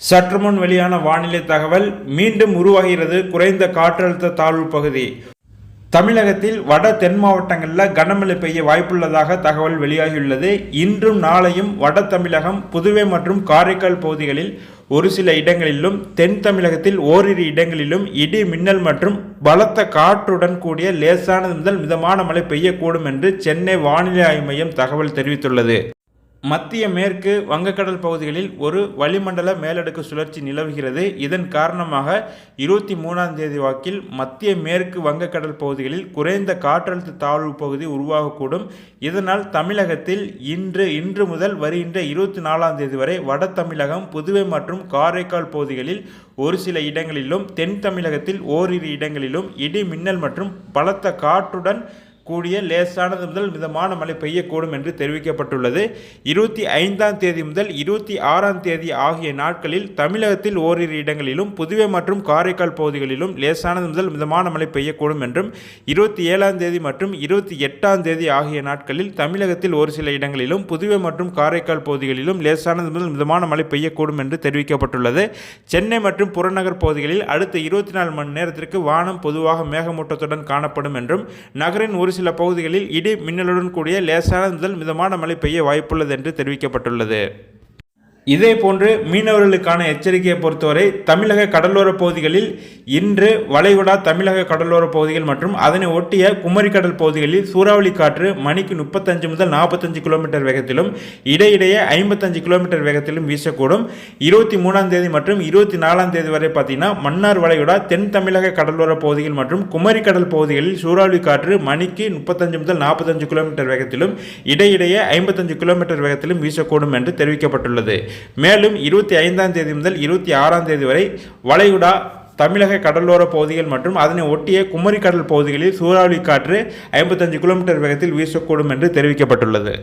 சற்று முன் வெளியான வானிலை தகவல் மீண்டும் உருவாகிறது குறைந்த காற்றழுத்த தாழ்வு பகுதி. தமிழகத்தில் வட தென் மாவட்டங்களில் கனமழை பெய்ய வாய்ப்புள்ளதாக தகவல் வெளியாகியுள்ளது. இன்றும் நாளையும் வட தமிழகம் புதுவை மற்றும் காரைக்கால் பகுதிகளில் ஒரு சில இடங்களிலும் தென் தமிழகத்தில் ஓரிரு இடங்களிலும் இடி மின்னல் மற்றும் பலத்த காற்றுடன் கூடிய லேசானது முதல் மிதமான மழை பெய்யக்கூடும் என்று சென்னை வானிலை ஆய்வு மையம் தகவல் தெரிவித்துள்ளது. மத்திய மேற்கு வங்கக்கடல் பகுதிகளில் ஒரு வளிமண்டல மேலடுக்கு சுழற்சி நிலவுகிறது. இதன் காரணமாக இருபத்தி மூணாம் தேதி வாக்கில் மத்திய மேற்கு வங்கக்கடல் பகுதிகளில் குறைந்த காற்றழுத்த தாழ்வு பகுதி உருவாகக்கூடும். இதனால் தமிழகத்தில் இன்று இன்று முதல் வருகின்ற இருபத்தி நாலாம் தேதி வரை வட தமிழகம் புதுவை மற்றும் காரைக்கால் பகுதிகளில் ஒரு சில இடங்களிலும் தென் தமிழகத்தில் ஓரிரு இடங்களிலும் இடி மின்னல் மற்றும் பலத்த காற்றுடன் கூடிய லேசானது முதல் மிதமான மழை பெய்யக்கூடும் என்று தெரிவிக்கப்பட்டுள்ளது. இருபத்தி ஐந்தாம் தேதி முதல் இருபத்தி ஆறாம் தேதி ஆகிய நாட்களில் தமிழகத்தில் ஓரிரு இடங்களிலும் புதுவை மற்றும் காரைக்கால் பகுதிகளிலும் லேசானது முதல் மிதமான மழை பெய்யக்கூடும் என்றும் இருபத்தி ஏழாம் தேதி மற்றும் இருபத்தி எட்டாம் தேதி ஆகிய நாட்களில் தமிழகத்தில் ஒரு சில இடங்களிலும் புதுவை மற்றும் காரைக்கால் பகுதிகளிலும் லேசானது முதல் மிதமான மழை பெய்யக்கூடும் என்று தெரிவிக்கப்பட்டுள்ளது. சென்னை மற்றும் புறநகர் பகுதிகளில் அடுத்த இருபத்தி நாலு மணி நேரத்திற்கு வானம் பொதுவாக மேகமூட்டத்துடன் காணப்படும் என்றும் நகரின் ஒரு சில பகுதிகளில் இடி மின்னலுடன் கூடிய லேசான முதல் மிதமான மழை பெய்ய வாய்ப்புள்ளது என்று தெரிவிக்கப்பட்டுள்ளது. இதே போன்று மீனவர்களுக்கான எச்சரிக்கையை பொறுத்தவரை தமிழக கடலோர பகுதிகளில் இன்று வளைகுடா தமிழக கடலோர பகுதிகள் மற்றும் அதனை ஒட்டிய குமரிக்கடல் பகுதிகளில் சூறாவளி காற்று மணிக்கு முப்பத்தஞ்சு முதல் நாற்பத்தஞ்சு கிலோமீட்டர் வேகத்திலும் இடையிடையே ஐம்பத்தஞ்சு கிலோமீட்டர் வேகத்திலும் வீசக்கூடும். இருபத்தி மூணாம் தேதி மற்றும் இருபத்தி நாலாம் தேதி வரை பார்த்தீங்கன்னா மன்னார் வளைகுடா தென் தமிழக கடலோர பகுதிகள் மற்றும் குமரிக்கடல் பகுதிகளில் சூறாவளி காற்று மணிக்கு முப்பத்தஞ்சு முதல் நாற்பத்தஞ்சு கிலோமீட்டர் வேகத்திலும் இடையிடையே ஐம்பத்தஞ்சு கிலோமீட்டர் வேகத்திலும் வீசக்கூடும் என்று தெரிவிக்கப்பட்டுள்ளது. மேலும் இருபத்தி ஐந்தாம் தேதி முதல் இருபத்தி ஆறாம் தேதி வரை வளைகுடா தமிழக கடலோர பகுதிகள் மற்றும் அதனை ஒட்டிய குமரி கடல் பகுதிகளில் சூறாவளி காற்று ஐம்பத்தஞ்சு கிலோமீட்டர் வேகத்தில் வீசக்கூடும் என்று தெரிவிக்கப்பட்டுள்ளது.